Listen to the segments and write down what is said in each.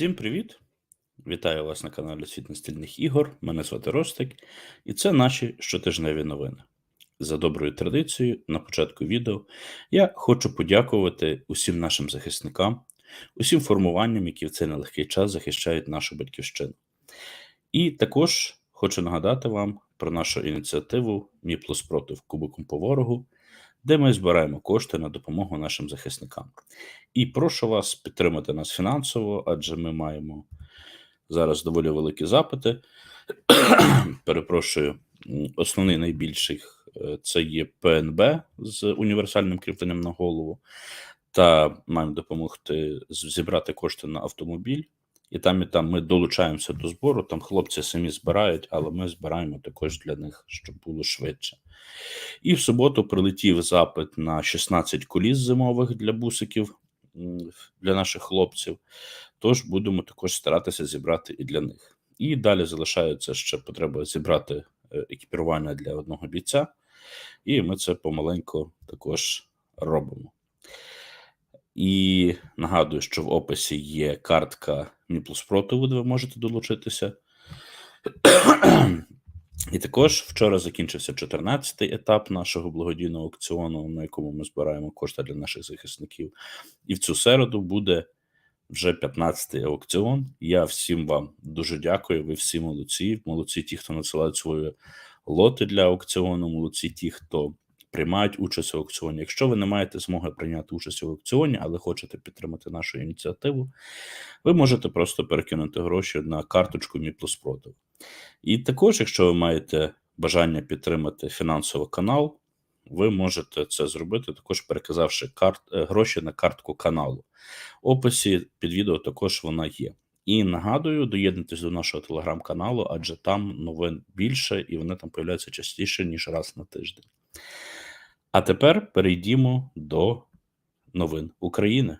Всім привіт! Вітаю вас на каналі Світ настільних ігор. Мене звати Ростик, і це наші щотижневі новини. За доброю традицією, на початку відео я хочу подякувати усім нашим захисникам, усім формуванням, які в цей нелегкий час захищають нашу батьківщину. І також хочу нагадати вам про нашу ініціативу Мі плюс против Кубиком по ворогу, де ми збираємо кошти на допомогу нашим захисникам. І прошу вас підтримати нас фінансово, адже ми маємо зараз доволі великі запити. Перепрошую, основний найбільший е, це є ПНБ з універсальним кріпленням на голову, та маємо допомогти зібрати кошти на автомобіль. І там, і там ми долучаємося до збору. Там хлопці самі збирають, але ми збираємо також для них, щоб було швидше. І в суботу прилетів запит на 16 коліс зимових для бусиків для наших хлопців. Тож будемо також старатися зібрати і для них. І далі залишається ще потреба зібрати е, екіпірування для одного бійця, і ми це помаленьку також робимо. І нагадую, що в описі є картка Міплус Противу, де ви можете долучитися. І також вчора закінчився 14-й етап нашого благодійного аукціону, на якому ми збираємо кошти для наших захисників. І в цю середу буде вже 15-й аукціон. Я всім вам дуже дякую. Ви всі молодці. Молодці ті, хто надсилають свої лоти для аукціону, молодці ті, хто приймають участь в аукціоні. Якщо ви не маєте змоги прийняти участь в аукціоні, але хочете підтримати нашу ініціативу, ви можете просто перекинути гроші на карточку Мі плюс Против. І також, якщо ви маєте бажання підтримати фінансово канал, ви можете це зробити, також переказавши карт, е, гроші на картку каналу. Описі під відео також вона є. І нагадую, доєднуйтесь до нашого телеграм-каналу, адже там новин більше і вони там появляються частіше, ніж раз на тиждень. А тепер перейдімо до новин України.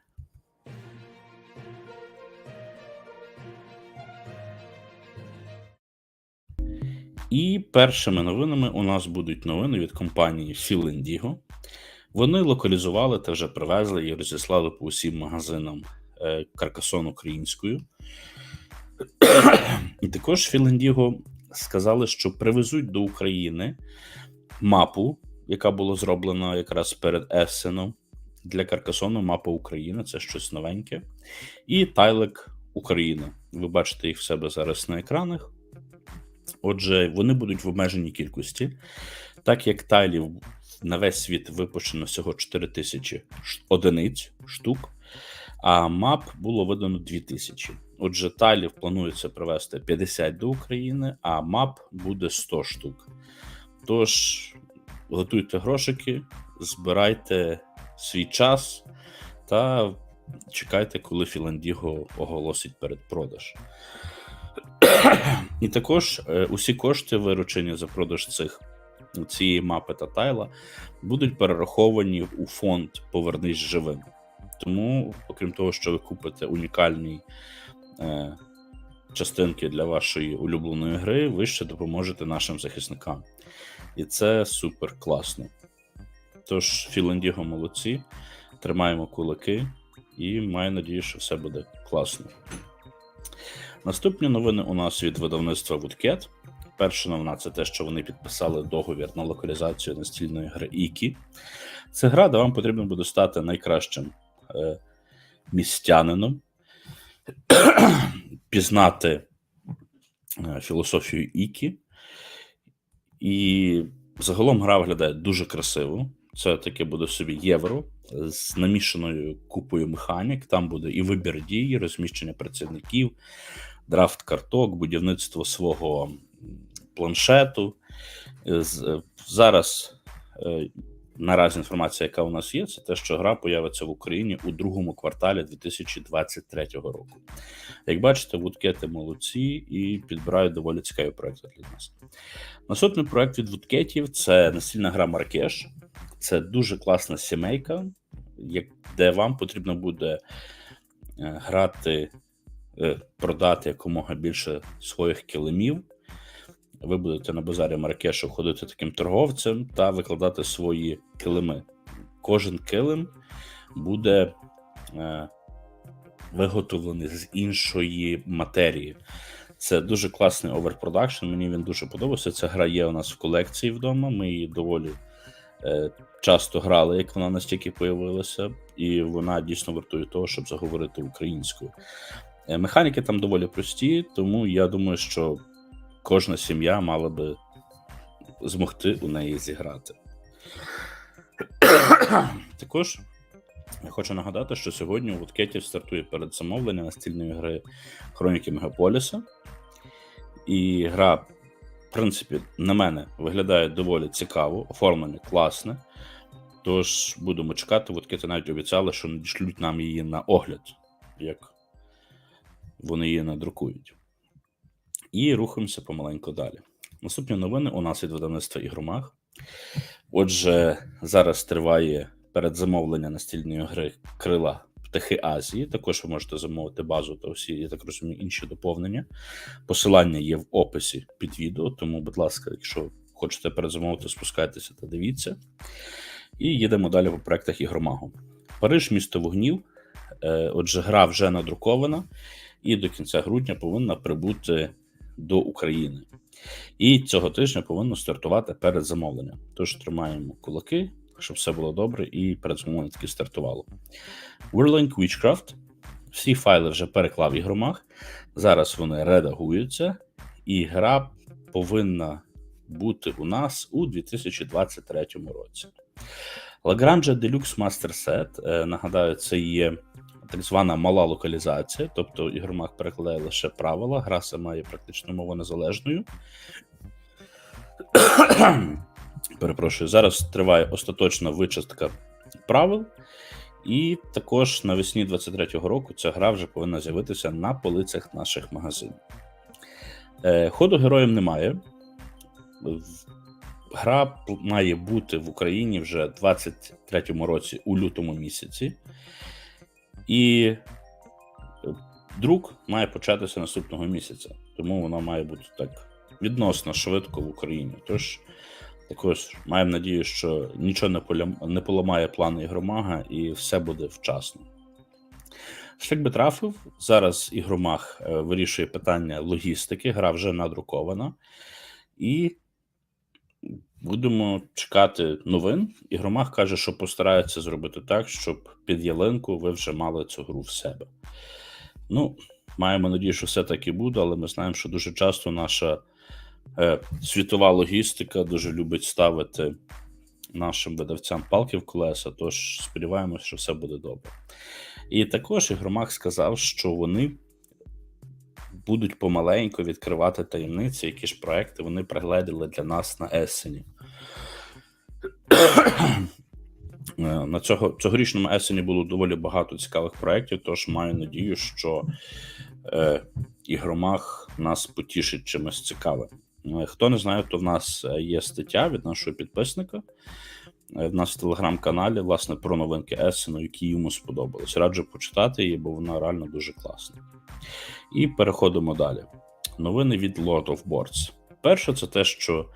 І першими новинами у нас будуть новини від компанії Filindigo. Вони локалізували та вже привезли і розіслали по усім магазинам е, Каркасон українською. І також Filindigo сказали, що привезуть до України мапу, яка була зроблена якраз перед Ессеном для Каркасону. Мапа України це щось новеньке. І Тайлек Україна. Ви бачите їх в себе зараз на екранах. Отже, вони будуть в обмеженій кількості, так як тайлів на весь світ випущено всього 4 тисячі одиниць штук, а мап було видано 2 тисячі. Отже, тайлів планується привезти 50 до України, а мап буде 100 штук. Тож готуйте грошики, збирайте свій час та чекайте, коли Філандіго оголосить передпродаж. І також е, усі кошти, виручені за продаж цих цієї мапи та тайла, будуть перераховані у фонд Повернись живим. Тому, окрім того, що ви купите унікальні е, частинки для вашої улюбленої гри, ви ще допоможете нашим захисникам. І це супер класно. Тож, Філандіго молодці, тримаємо кулаки і маю надію, що все буде класно. Наступні новини у нас від видавництва Woodcat. Перша новина це те, що вони підписали договір на локалізацію настільної гри Ікі. Це гра, де вам потрібно буде стати найкращим е, містянином, пізнати е, філософію Ікі. І загалом гра виглядає дуже красиво. Це таке буде собі євро з намішаною купою механік. Там буде і вибір дій, розміщення працівників, драфт карток, будівництво свого планшету. Е, е, Зараз е, наразі інформація, яка у нас є, це те, що гра появиться в Україні у другому кварталі 2023 року. Як бачите, вудкети молодці і підбирають доволі цікаві проекти для нас. Наступний проект від вудкетів це настільна гра Маркеш. Це дуже класна сімейка, де вам потрібно буде грати, продати якомога більше своїх килимів. Ви будете на базарі Маракешу ходити таким торговцем та викладати свої килими. Кожен килим буде е, виготовлений з іншої матерії. Це дуже класний оверпродакшн. Мені він дуже подобався. Ця гра є у нас в колекції вдома. Ми її доволі е, часто грали, як вона настільки появилася, і вона дійсно вартує того, щоб заговорити українською. Е, механіки там доволі прості, тому я думаю, що кожна сім'я мала би змогти у неї зіграти. Також я хочу нагадати, що сьогодні у Вудкеті стартує передзамовлення настільної гри Хроніки Мегаполіса. І гра, в принципі, на мене виглядає доволі цікаво, оформлення класне. Тож будемо чекати. Вудкети навіть обіцяли, що надішлють нам її на огляд, як вони її надрукують. І рухаємося помаленько далі. Наступні новини у нас від видавництва Ігромаг. Отже, зараз триває передзамовлення настільної гри Крила Птахи Азії. Також ви можете замовити базу та всі, я так розумію, інші доповнення. Посилання є в описі під відео, тому, будь ласка, якщо хочете передзамовити, спускайтеся та дивіться. І їдемо далі по проектах Ігромагу. Париж, місто вогнів. Е, Отже, гра вже надрукована, і до кінця грудня повинна прибути до України. І цього тижня повинно стартувати передзамовлення. Тож тримаємо кулаки, щоб все було добре, і передзамовлення таки стартувало. Whirling Witchcraft. Всі файли вже переклав ігромаг. Зараз вони редагуються, і гра повинна бути у нас у 2023 році. Lagrange Deluxe Master Set. е, Нагадаю, це є так звана мала локалізація, тобто ігромаг перекладає лише правила, гра сама є практично мовонезалежною. Перепрошую, зараз триває остаточна вичистка правил, і також навесні 23-го року ця гра вже повинна з'явитися на полицях наших магазинів. Е, Ходу героям немає. Гра має бути в Україні вже в 23-му році у лютому місяці. І е, друк має початися наступного місяця, тому вона має бути так відносно швидко в Україні. Тож також маємо надію, що нічого не, поламає плани ігромага і все буде вчасно. Шлях би трафив. Зараз ігромаг е, вирішує питання логістики, гра вже надрукована. І будемо чекати новин. Ігромаг каже, що постарається зробити так, щоб під ялинку ви вже мали цю гру в себе. Ну, маємо надію, що все так і буде, але ми знаємо, що дуже часто наша е, світова логістика дуже любить ставити нашим видавцям палки в колеса. Тож сподіваємося, що все буде добре. І також Ігромаг сказав, що вони будуть помаленьку відкривати таємниці, які ж проекти вони пригледіли для нас на Есені. Е, На цього цьогорічному есені було доволі багато цікавих проєктів, тож маю надію, що е, ігромах нас потішить чимось цікавим. Е, Хто не знає, то в нас е, є стаття від нашого підписника. Е, В нас в телеграм-каналі, власне, про новинки Есену, які йому сподобались. Раджу почитати її, бо вона реально дуже класна. І переходимо далі. Новини від Lord of Boards. Перше, це те, що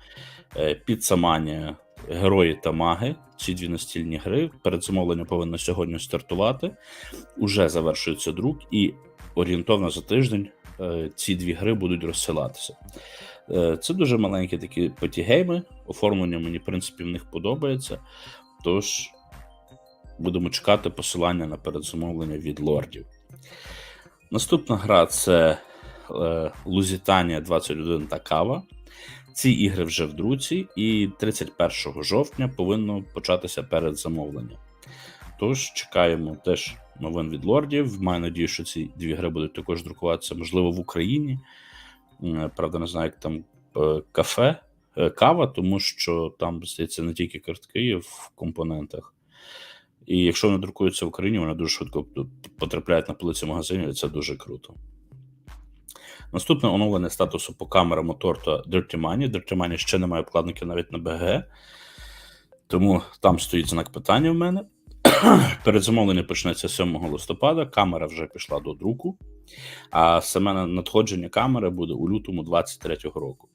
е, Pizza Герої та маги, ці дві настільні гри. Передзамовлення повинно сьогодні стартувати. Уже завершується друк, і орієнтовно за тиждень е, ці дві гри будуть розсилатися. Е, Це дуже маленькі такі потігейми. Оформлення мені, в принципі, в них подобається. Тож будемо чекати посилання на передзамовлення від лордів. Наступна гра це е, Лузітанія 21 та Кава. Ці ігри вже в друці, і 31 жовтня повинно початися передзамовлення. Тож чекаємо теж новин від лордів. Маю надію, що ці дві гри будуть також друкуватися, можливо, в Україні. Правда, не знаю, як там е, кафе, е, кава, тому що там здається не тільки картки в компонентах. І якщо вони друкуються в Україні, вони дуже швидко потрапляють на полиці магазинів, і це дуже круто. Наступне оновлення статусу по камерам мотор та Dirty Money. Dirty Money ще немає вкладників навіть на БГ, тому там стоїть знак питання в мене. Передзамовлення почнеться 7 листопада. Камера вже пішла до друку, а саме надходження камери буде у лютому 23-го року.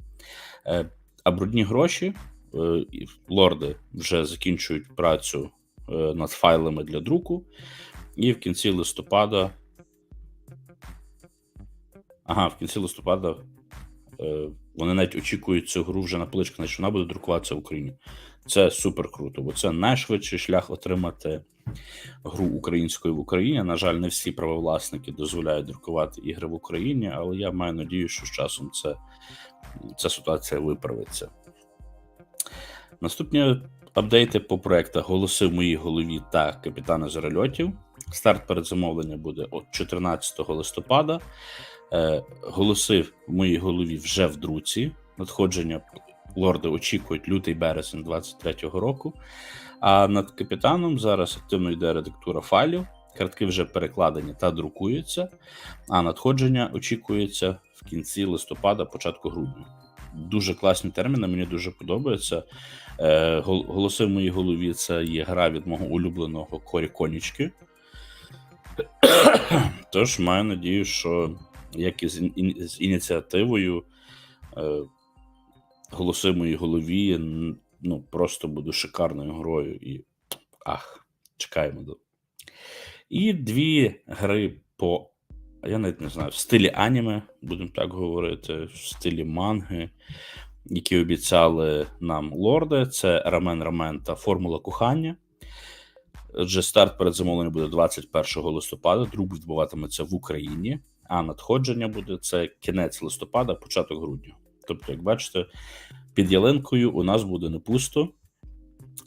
Е, А брудні гроші е, лорди вже закінчують працю над файлами для друку, і в кінці листопада Ага, в кінці листопада е, вони навіть очікують цю гру вже на поличках, значить вона буде друкуватися в Україні. Це супер круто, бо це найшвидший шлях отримати гру українською в Україні. На жаль, не всі правовласники дозволяють друкувати ігри в Україні, але я маю надію, що з часом це, ця ситуація виправиться. Наступні апдейти по проектах Голоси в моїй голові та Капітани Зорольотів. Старт передзамовлення буде от 14 листопада. Е, Голоси в моїй голові вже в друці. Надходження лорди очікують лютий березень 23-го року. А над капітаном зараз активно йде редактура файлів. Картки вже перекладені та друкуються, а надходження очікується в кінці листопада, початку грудня. Дуже класні терміни, мені дуже подобається. Е, Голоси в моїй голові це є гра від мого улюбленого Корі Конічки. Тож маю надію, що як і з, ін- з ініціативою, е, голоси в моїй голові ну, просто буде шикарною грою. І ах, чекаємо. І дві гри по. Я навіть не знаю, в стилі аніме, будемо так говорити, в стилі манги, які обіцяли нам лорди. Це Рамен Рамен та Формула кохання. Отже, старт передзамовлення буде 21 листопада, друк відбуватиметься в Україні, а надходження буде це кінець листопада, початок грудня. Тобто, як бачите, під ялинкою у нас буде не пусто,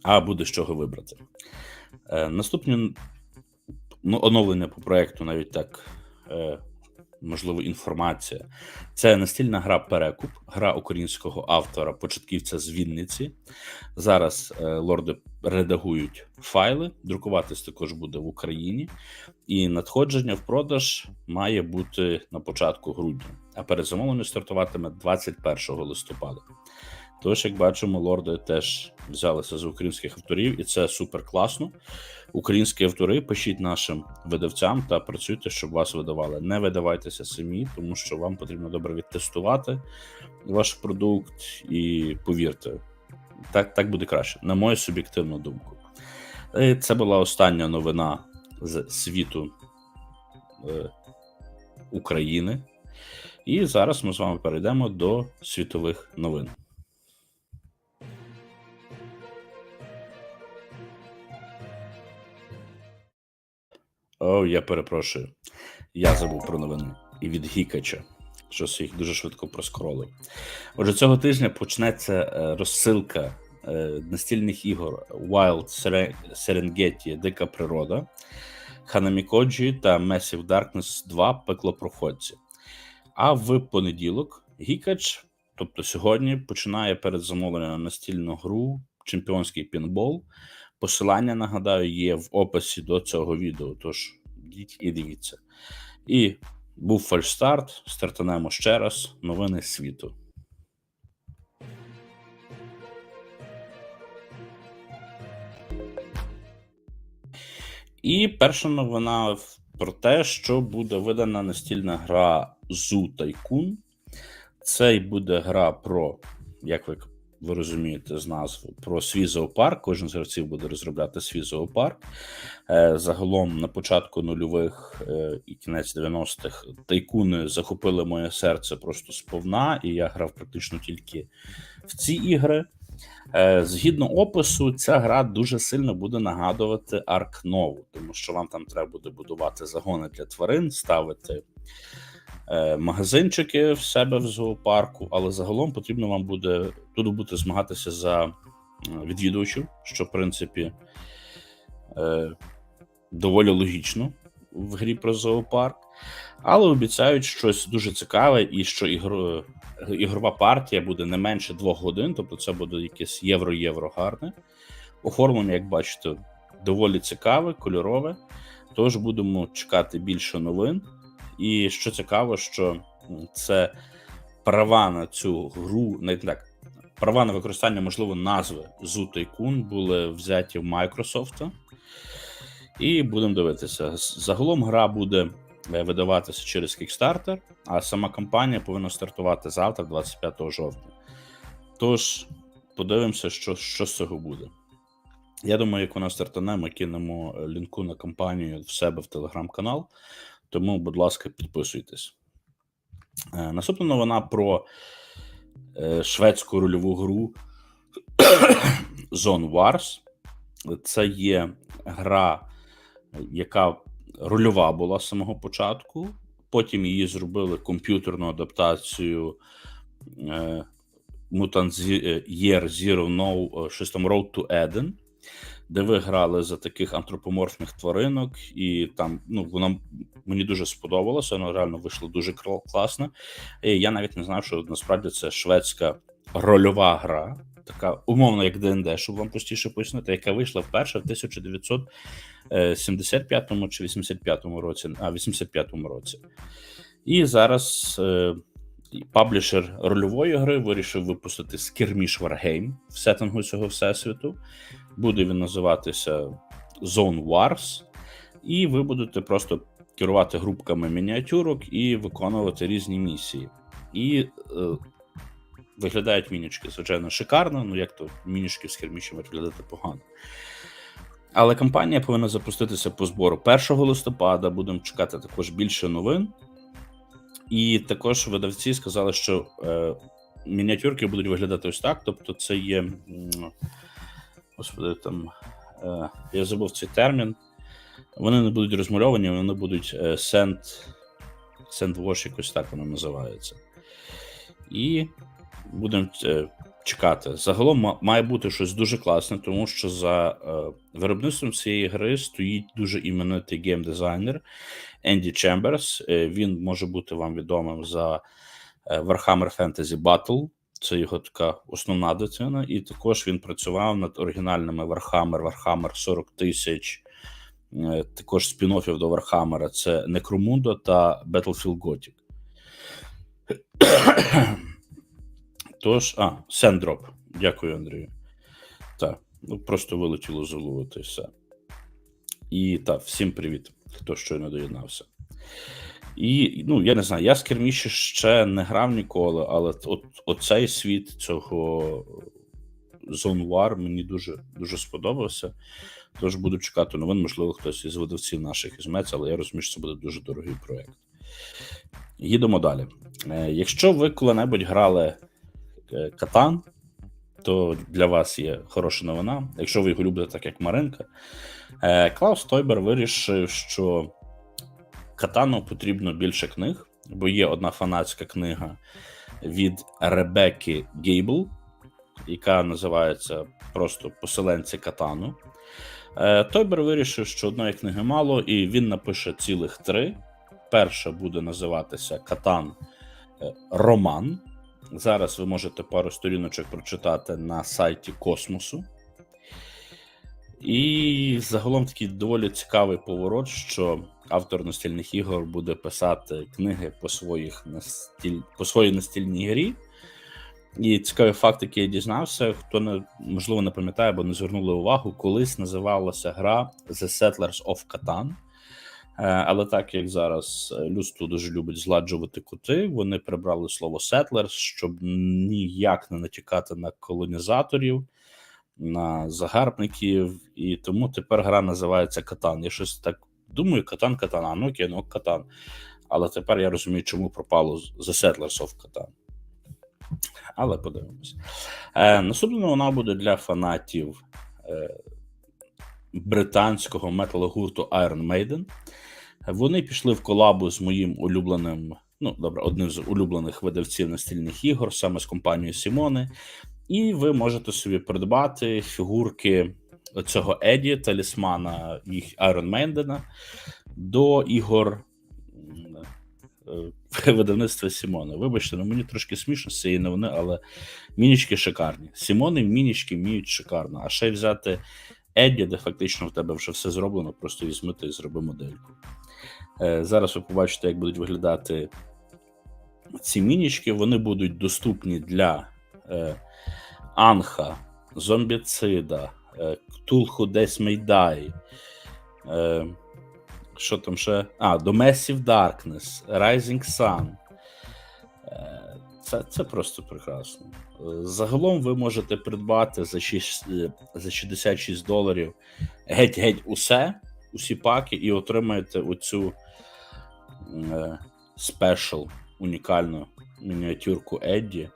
а буде з чого вибрати. Е, наступні ну, оновлення по проекту, навіть так, можливо, інформація. Це настільна гра Перекуп, гра українського автора, початківця з Вінниці. Зараз е, лорди редагують файли, друкуватись також буде в Україні, і надходження в продаж має бути на початку грудня, а передзамовлення стартуватиме 21 листопада. Тож, як бачимо, лорди теж взялися за українських авторів, і це супер класно. Українські автори пишіть нашим видавцям та працюйте, щоб вас видавали. Не видавайтеся самі, тому що вам потрібно добре відтестувати ваш продукт, і повірте, так, так буде краще, на мою суб'єктивну думку. І це була остання новина з світу е, України. І зараз ми з вами перейдемо до світових новин. О, я перепрошую. Я забув про новини. І від Гікача. Щось їх дуже швидко проскролив. Отже, цього тижня почнеться е, розсилка е, настільних ігор Wild Seren- Serengeti Дика природа, Hanamikoji та Massive Darkness 2 Пекло проходці. А в понеділок Гікач, тобто сьогодні, починає передзамовлення на настільну гру Чемпіонський пінбол. Посилання, нагадаю, є в описі до цього відео. Тож йдіть і дивіться. І був фальшстарт. Стартанемо ще раз. Новини світу. І перша новина про те, що буде видана настільна гра Zoo Tycoon. Це й буде гра про, як ви, ви розумієте з назви, про свій зоопарк. Кожен з гравців буде розробляти свій зоопарк. Е, Загалом на початку нульових е, і кінець 90-х тайкуни захопили моє серце просто сповна, і я грав практично тільки в ці ігри. Е, Згідно опису, ця гра дуже сильно буде нагадувати Арк Нову, тому що вам там треба буде будувати загони для тварин, ставити магазинчики в себе в зоопарку, але загалом потрібно вам буде тут буде змагатися за е, відвідувачів, що в принципі е, доволі логічно в грі про зоопарк. Але обіцяють щось дуже цікаве, і що ігро, ігрова партія буде не менше двох годин, тобто це буде якесь євро-євро гарне. Оформлення, як бачите, доволі цікаве, кольорове. Тож будемо чекати більше новин. І що цікаво, що це права на цю гру, не так, права на використання, можливо, назви Zoo Tycoon були взяті в Microsoft. І будемо дивитися. Загалом гра буде е, видаватися через Kickstarter, а сама кампанія повинна стартувати завтра, 25 жовтня. Тож, подивимося, що, що з цього буде. Я думаю, як вона стартане, ми кинемо е, лінку на кампанію в себе в телеграм-канал. Тому, будь ласка, підписуйтесь. Е, Наступна новина про е, шведську рольову гру Zone Wars. Це є гра, яка рольова була з самого початку. Потім її зробили комп'ютерну адаптацію е, Mutant Year Zero No, е, щось там Road to Eden, де ви грали за таких антропоморфних тваринок, і там ну, вона мені дуже сподобалося, вона реально вийшла дуже класно. І я навіть не знав, що насправді це шведська рольова гра, така умовно, як ДНД, щоб вам простіше пояснити, яка вийшла вперше в 1975 чи 85 році, а 85 році. І зараз е, паблішер рольової гри вирішив випустити Skirmish Wargame в сеттингу цього всесвіту. Буде він називатися Zone Wars, і ви будете просто керувати групками мініатюрок і виконувати різні місії. І е, виглядають мінічки, звичайно, шикарно, ну як то мінічки з кермішами виглядати погано. Але кампанія повинна запуститися по збору 1 листопада. Будемо чекати також більше новин. І також видавці сказали, що е, мініатюрки будуть виглядати ось так. Тобто, це є. Господи, там. Е, я забув цей термін. Вони не будуть розмальовані, вони будуть sand, sandwash, якось так воно називається. І будемо е, чекати. Загалом має бути щось дуже класне, тому що за е, виробництвом цієї гри стоїть дуже іменитий геймдизайнер Енді Чемберс. Е, він може бути вам відомим за Warhammer Fantasy Battle. Це його така основна дитина, і також він працював над оригінальними Warhammer, Warhammer 40 тисяч, е, також спін-оффів до Warhammer це Necromunda та Battlefield Gothic. Тож, а, Сендроп. Дякую, Андрію. Так, ну просто вилетіло з голови, то й все. І так, всім привіт, хто щойно доєднався. І ну, я не знаю, я з керміші ще не грав ніколи, але от, оцей світ цього War мені дуже, дуже сподобався. Тож буду чекати новин, можливо, хтось із видавців наших візьметься, але я розумію, що це буде дуже дорогий проєкт. Їдемо далі. Е, Якщо ви коли-небудь грали е, Катан, то для вас є хороша новина. Якщо ви його любите, так як Маринка, Е, Клаус Тойбер вирішив, що Катану потрібно більше книг, бо є одна фанатська книга від Ребекки Гейбл, яка називається просто Поселенці Катану. Е, Тойбер вирішив, що одної книги мало, і він напише цілих три. Перша буде називатися Катан е, Роман. Зараз ви можете пару сторіночок прочитати на сайті Космосу. І загалом такий доволі цікавий поворот, що автор настільних ігор буде писати книги по своїх настіль... по своїй настільній грі. І цікавий факт, який я дізнався, хто не можливо не пам'ятає, бо не звернули увагу, колись називалася гра The Settlers of Catan. Е, Але так як зараз е, людство дуже любить зладжувати кути, вони прибрали слово settlers, щоб ніяк не натякати на колонізаторів, на загарбників, і тому тепер гра називається Катан. Я щось так думаю, Катан, Катан, а ну окей, ну Катан. Але тепер я розумію, чому пропало The Settlers of Catan. Але подивимось. Е, наступна вона буде для фанатів е, британського металогурту Iron Maiden. Вони пішли в колабу з моїм улюбленим, ну добре, одним з улюблених видавців настільних ігор, саме з компанією Сімони. І ви можете собі придбати фігурки цього Еді, талісмана їх Iron Maiden до ігор е, видавництва Сімони. Вибачте, ну мені трошки смішно з цієї новини, але мінічки шикарні. Сімони мінічки вміють шикарно. А ще й взяти Едді, де фактично в тебе вже все зроблено, просто візьмити і зроби модельку. Е, Зараз ви побачите, як будуть виглядати ці мінічки. Вони будуть доступні для е, Анха, Зомбіцида, е, Ктулху Десь Мейдай. Е, що там ще? А, до Massive Darkness, Rising Sun. Е, Це, це просто прекрасно. Загалом ви можете придбати за, 6, е, за 66 доларів геть-геть усе, усі паки, і отримаєте оцю спешл унікальну мініатюрку Едді,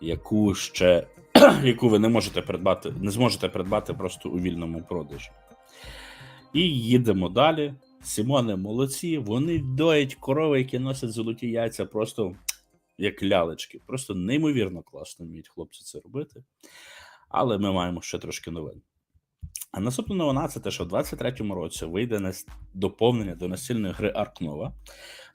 яку ще яку ви не можете придбати, не зможете придбати просто у вільному продажі. І їдемо далі. Сімони молодці, вони доять корови, які носять золоті яйця, просто як лялечки. Просто неймовірно класно вміють хлопці це робити. Але ми маємо ще трошки новин. А наступна новина це те, що в 23-му році вийде доповнення до настільної гри Аркнова.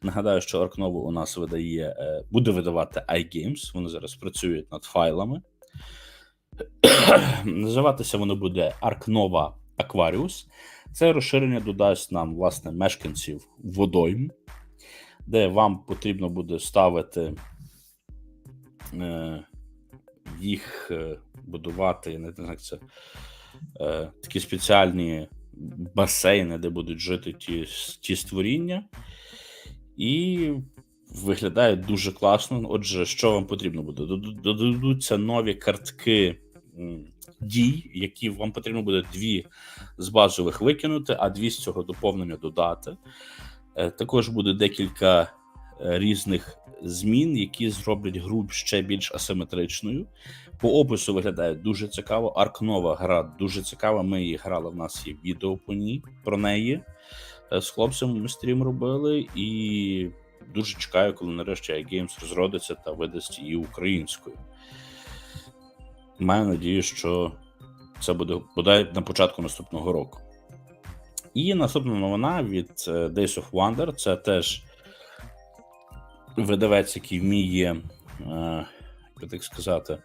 Нагадаю, що Аркнову у нас видає, е, буде видавати iGames. Вони зараз працюють над файлами. Називатися воно буде Arcnova Aquarius. Це розширення додасть нам, власне, мешканців водойм, де вам потрібно буде ставити е, їх е, будувати, я не знаю, як це е, такі спеціальні басейни, де будуть жити ті, ті створіння. І виглядає дуже класно. Отже, що вам потрібно буде? Додадуться нові картки дій, які вам потрібно буде дві з базових викинути, а дві з цього доповнення додати. Е, Також буде декілька е, різних змін, які зроблять гру ще більш асиметричною. По опису виглядає дуже цікаво. Аркнова гра дуже цікава. Ми її грали. В нас є відео по ній про неї. Е, З хлопцем ми стрім робили, і дуже чекаю, коли нарешті iGames розродиться та видасть її українською. Маю надію, що це буде бодай на початку наступного року. І наступна новина від е, Days of Wonder це теж видавець, який вміє, е, як так сказати,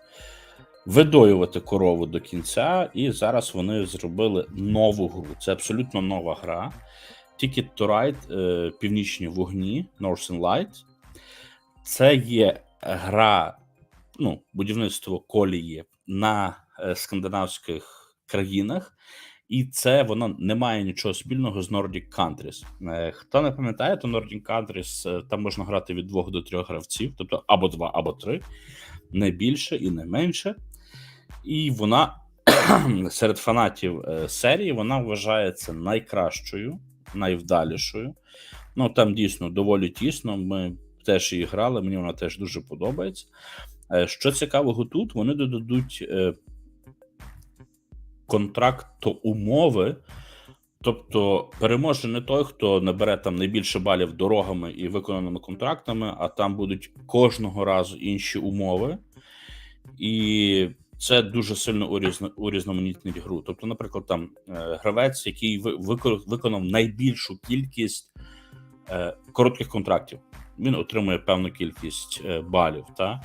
видоювати корову до кінця. І зараз вони зробили нову гру. Це абсолютно нова гра. Ticket to Ride е, Північні вогні Northern Light. Це є гра, ну, будівництво колії на е, скандинавських країнах, і це воно не має нічого спільного з Nordic Countries. Е, Хто не пам'ятає, то Nordic Countries там можна грати від двох до трьох гравців, тобто або два, або три, не більше і не менше. І вона серед фанатів серії вона вважається найкращою, найвдалішою. Ну там дійсно доволі тісно. Ми теж її грали, мені вона теж дуже подобається. Е, Що цікавого тут, вони додадуть е, контракту умови. Тобто переможе не той, хто набере там найбільше балів дорогами і виконаними контрактами, а там будуть кожного разу інші умови, і це дуже сильно урізно, урізноманітнить гру. Тобто, наприклад, там е, гравець, який ви- вико- виконав найбільшу кількість е, коротких контрактів, він отримує певну кількість е, балів. Та?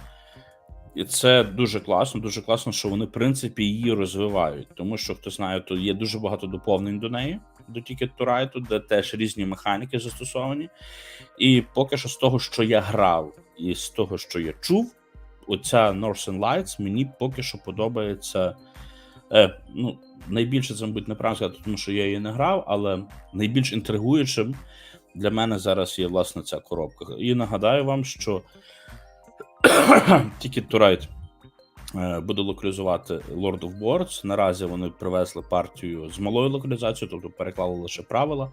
І це дуже класно. Дуже класно, що вони, в принципі, її розвивають. Тому що хто знає, то є дуже багато доповнень до неї, до Ticket to Ride, де теж різні механіки застосовані. І поки що з того, що я грав, і з того, що я чув, оця Northern Lights мені поки що подобається. Е, ну, найбільше це, мабуть, неправильно сказати, тому що я її не грав, але найбільш інтригуючим для мене зараз є власне ця коробка. І нагадаю вам, що Ticket to Ride е, буде локалізувати Lord of Boards. Наразі вони привезли партію з малою локалізацією, тобто переклали лише правила.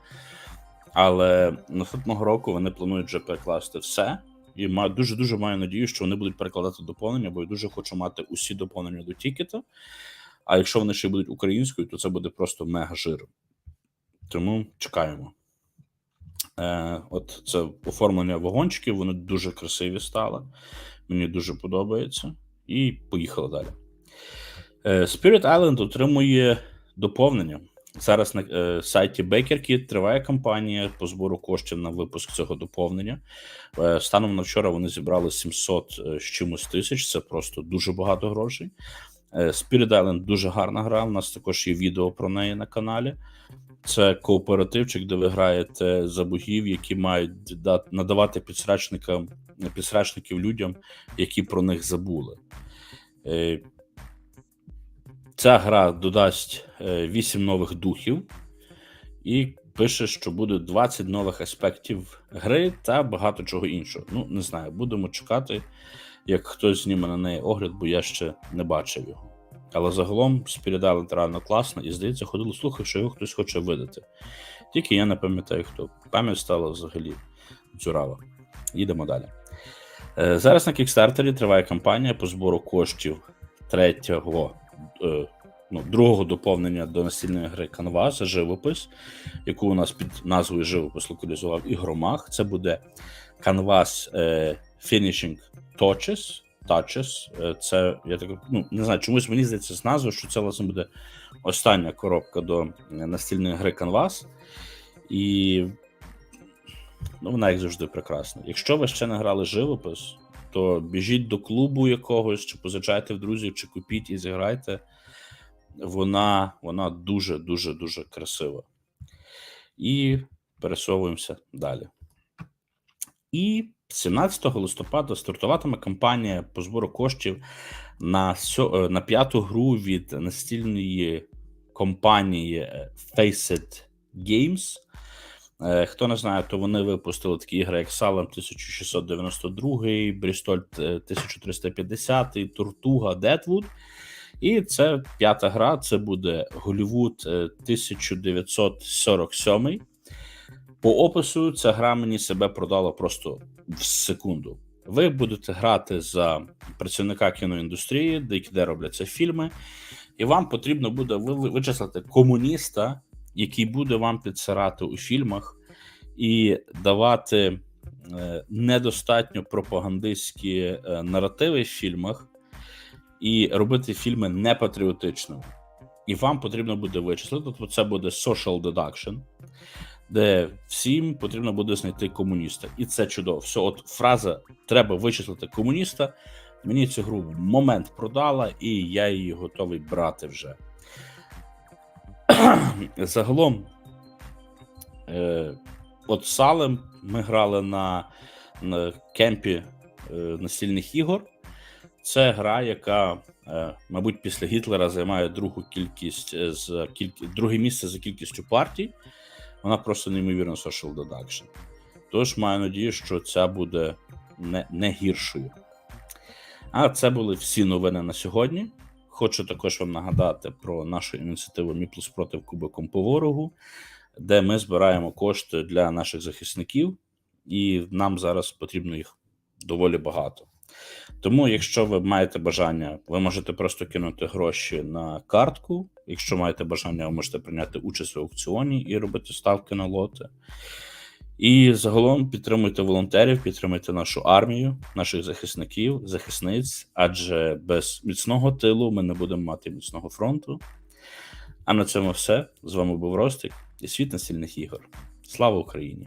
Але наступного року вони планують вже перекласти все. І дуже дуже маю надію, що вони будуть перекладати доповнення, бо я дуже хочу мати усі доповнення до Тікета. А якщо вони ще будуть українською, то це буде просто мега жир. Тому чекаємо. Е, от це оформлення вагончиків, вони дуже красиві стали. Мені дуже подобається. І поїхали далі. Е, Spirit Island отримує доповнення. Зараз на е, сайті BakerKit триває кампанія по збору коштів на випуск цього доповнення. Е, станом на вчора вони зібрали 700 з чимось тисяч. Це просто дуже багато грошей. Е, Spirit Island дуже гарна гра. У нас також є відео про неї на каналі. Це кооперативчик, де ви граєте за богів, які мають да- надавати підсрачникам підсрачників людям, які про них забули. Е, Ця гра додасть 8 нових духів і пише, що буде 20 нових аспектів гри та багато чого іншого. Ну, не знаю, будемо чекати, як хтось зніме на неї огляд, бо я ще не бачив його. Але загалом Island реально класно, і здається, ходили слухи, що його хтось хоче видати. Тільки я не пам'ятаю хто. Пам'ять стала взагалі дзюрава. Їдемо далі. Е, Зараз на Кікстартері триває кампанія по збору коштів третього, е, ну, другого доповнення до настільної гри Canvas живопис, яку у нас під назвою живопис локалізував ігромах. Це буде Canvas е, Finishing Touches. Touches. Е, Це я так ну не знаю, чомусь мені здається з назвою, що це власне буде остання коробка до е, настільної гри Canvas. І ну, вона, як завжди, прекрасна. Якщо ви ще не грали живопис, то біжіть до клубу якогось, чи позичайте в друзів, чи купіть і зіграйте. Вона, вона дуже, дуже, дуже красива. І пересовуємося далі. І 17 листопада стартуватиме кампанія по збору коштів на, е, на п'яту гру від настільної компанії е, Faceit Games. Е, Хто не знає, то вони випустили такі ігри, як Salem 1692, Bristol е, 1350, Тортуга, Deadwood. І це п'ята гра, це буде Голівуд е, 1947. По опису ця гра мені себе продала просто в секунду. Ви будете грати за працівника кіноіндустрії, де, де робляться фільми, і вам потрібно буде ви- ви- вичислити комуніста, який буде вам підсирати у фільмах і давати е, недостатньо пропагандистські е, наративи в фільмах, і робити фільми непатріотичними. І вам потрібно буде вичислити, тобто це буде social deduction, де всім потрібно буде знайти комуніста. І це чудово. Все, от фраза треба вичислити комуніста. Мені цю гру момент продала, і я її готовий брати вже. Загалом, е, от Салем ми грали на, на кемпі е, настільних ігор. Це гра, яка, е, мабуть, після Гітлера займає другу кількість е, з кіль... друге місце за кількістю партій. Вона просто неймовірно social deduction. Тож маю надію, що ця буде не, не гіршою. А це були всі новини на сьогодні. Хочу також вам нагадати про нашу ініціативу Мі плюс проти Кубиком по ворогу, де ми збираємо кошти для наших захисників, і нам зараз потрібно їх доволі багато. Тому, якщо ви маєте бажання, ви можете просто кинути гроші на картку. Якщо маєте бажання, ви можете прийняти участь в аукціоні і робити ставки на лоти. І загалом підтримуйте волонтерів, підтримуйте нашу армію, наших захисників, захисниць, адже без міцного тилу ми не будемо мати міцного фронту. А на цьому все. З вами був Ростик і світ настільних ігор. Слава Україні!